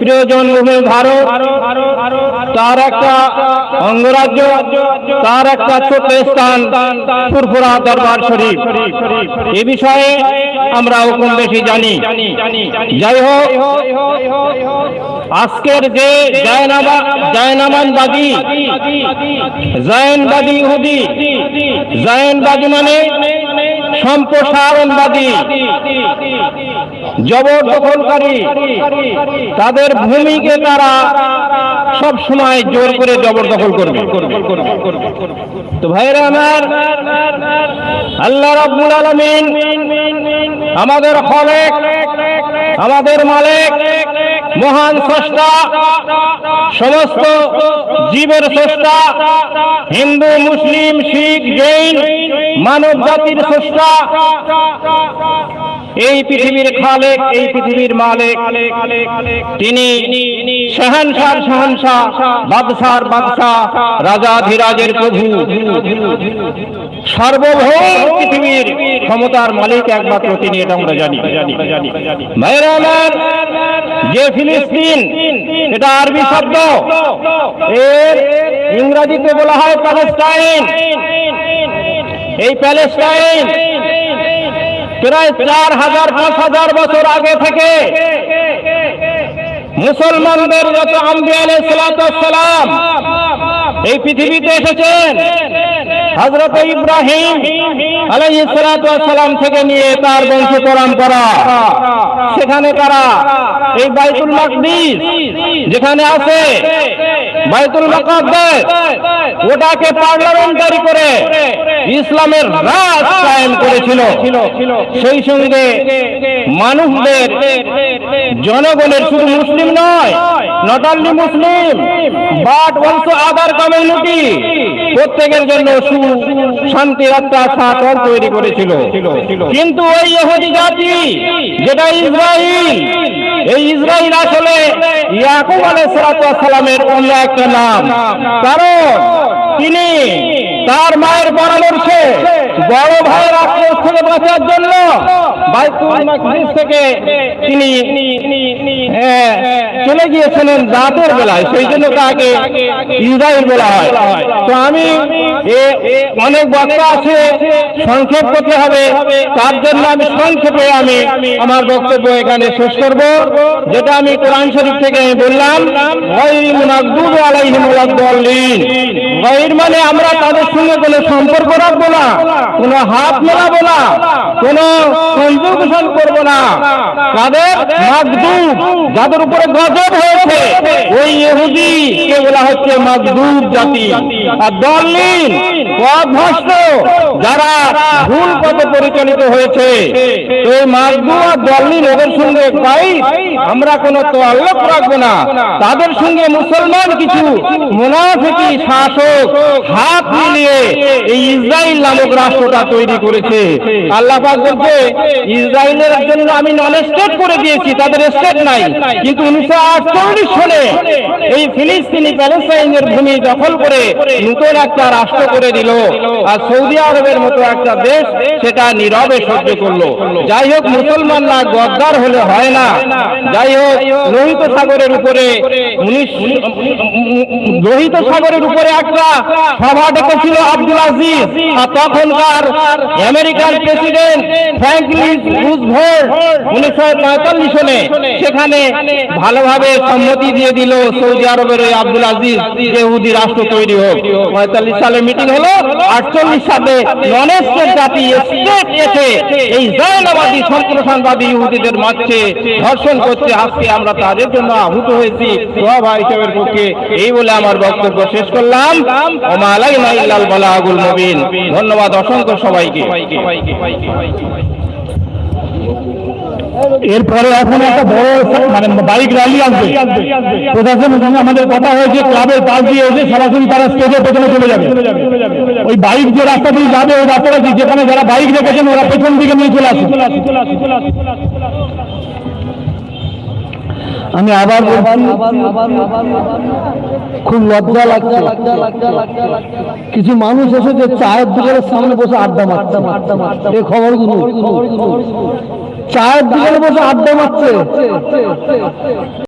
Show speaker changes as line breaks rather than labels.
প্রিয় জন্মভূমি ভারত, তার একটা অঙ্গরাজ্য, তার একটা ছোট্ট স্থান ফুরফুরা দরবার শরীফ। এ বিষয়ে আমরা কম বেশি জানি। যাই হোক, আজকের যে জয়নামা, জয়নামানবাদী, জয়নবাদী ইহুদি, জয়নবাদী মানে সম্প্রসারণবাদী জবরদখলকারী। তাদের ভূমিকে তারা সব সময় জোর করে জবর জবরদখল করবে। তো ভাইরা আমার, আল্লাহ রাব্বুল আলামিন আমাদের খলেক, আমাদের মালিক, মহান স্রষ্টা, সমস্ত জীবের স্রষ্টা, হিন্দু, মুসলিম, শিখ, জৈন মানব জাতির স্রষ্টা এই পৃথিবীর খালেক, এই পৃথিবীর মালিক। তিনি শাহানশার শাহানশাহ বাদশার বাদশাহ রাজা ধীরাজের প্রভু। সার্বভৌম পৃথিবীর ক্ষমতার মালিক একমাত্র তিনি, এটা আমরা জানি। যে ফিলিস্তিন, এটা আরবি শব্দ। এর ইংরাজিতে বলা হয় প্যালেস্টাইন। এই প্যালেস্টাইন প্রায় চার হাজার, পাঁচ হাজার বছর আগে থেকে মুসলমানদের যত আম্বিয়া সালাম এই পৃথিবীতে এসেছেন। হজরত ইব্রাহিম আলাইহিস সালাম থেকে নিয়ে তার বংশ পরম্পরা সেখানে তারা এই বাইতুল মাকদিস যেখানে আছে বাইতুল মাকাদ্দাস, ওটাকে পার্লামেন্টারি করে ইসলামের রাজ কায়েম করেছিল। সেই সঙ্গে মানুষদের, জনগণের শুধু মুসলিম নয় not only Muslim but also other community প্রত্যেকের জন্য সু শান্তির একটা ছাতর তৈরি করেছিল। কিন্তু ওই ইহুদি জাতি, যেটা ইসরায়েল এই ইসরায়েল আসলে ইয়াকুব আলাইহিস সালামের অন্য একটা নাম। কারণ তিনি তার মায়ের পরামর্শে বড় ভাইয়ের আক্রোশ থেকে বাঁচার জন্য থেকে তিনি চলে গিয়েছিলেন রাতের বেলায়। সেই জন্য তাকে ইসরায়েল বলা হয়। তো আমি অনেক বক্তা আছে, সংক্ষেপ করতে হবে। তার জন্য আমি সংক্ষেপে আমি আমার বক্তব্য এখানে শেষ করব। যেটা আমি কোরআন শরীফ থেকে আমি বললাম, গায়রিল মাগদুবি আলাইহিম ওয়ালাদ-দাল্লিন। গায়র মানে আমরা তাদের সঙ্গে কোনো সম্পর্ক রাখব না, কোনো হাত মেলাবো না, কোনো কনজুগেশন করব না। তাদের যাদের উপরে গজব হয়েছে, ওই ইহুদি কে বলা হচ্ছে মাগদুব জাতি। আর দলিন পথভ্রষ্ট যারা ভুল পথে পরিচালিত হয়েছে, এই মাগদুব আর দলিন ওদের সঙ্গে পাই আমরা কোনো তল্লক রাখব না। তাদের সঙ্গে মুসলমান কিছু মুনাফিকি শাসক হাত মিলিয়ে এই ইসরায়েল নামক রাষ্ট্রটা তৈরি করেছে। আল্লাহ বলছে, ইসরায়েলের জন্য আমি নন স্টেট করে দিয়েছি, তাদের স্টেট নাই। কিন্তু উনিশশো আটচল্লিশ সালে এই ফিলিস্তিনি প্যালেস্টাইনের ভূমি দখল করে নতুন একটা রাষ্ট্র করে দিল। আর সৌদি আরবের মতো একটা দেশ সেটা নীরবে সহ্য করল। যাই হোক, মুসলমানরা গদ্দার হলে হয় না। যাই হোক, লোহিত সাগরের উপরে উনিশ লোহিত সাগরের উপরে একটা সভা ডেকেছিল আব্দুল আজিজ। আর তখনকার আমেরিকান প্রেসিডেন্ট ফ্র্যাঙ্কলিন রুজভেল্ট উনিশশো পঁয়তাল্লিশ সনে। সেখানে ভালোভাবে সম্মতি দিয়ে দিল সৌদি আরবের ওই আব্দুল আজিজ ইহুদি রাষ্ট্র তৈরি হোক। পঁয়তাল্লিশ সালে মিটিং হলো, আটচল্লিশ সালে নন স্টেট জাতি স্টেট এসে এই জয়নাবাদী সম্প্রসারণবাদী ইহুদিদের মারছে ধর্ষণ করছে আজকে আমরা তাদের জন্য আহুত হয়েছি। সোহাবা হিসেবের পক্ষে এই বলে আমার বক্তব্য শেষ করলাম। ধন্যবাদ অসংখ্য সবাইকে।
এরপরে এখন একটা বড় মানে বাইক র্যালি আসবে। প্রশাসনের সঙ্গে আমাদের কথা হয়েছে, ক্লাবের পাশ দিয়ে এসে সরাসরি তারা স্টেজের পেছনে চলে যাবে। ওই বাইক যে রাস্তা দিয়ে যাবে, ওই রাস্তাটা যেখানে যারা বাইক রেখেছেন, ওরা পেছন দিকে নিয়ে চলে আসে। আমি আবার খুব লজ্জা লাগছে। কিছু মানুষ এসে যে চায়ের দোকানের সামনে বসে আড্ডা মারছে। এই খবরগুলো। চায়ের দোকানে বসে আড্ডা মারছে।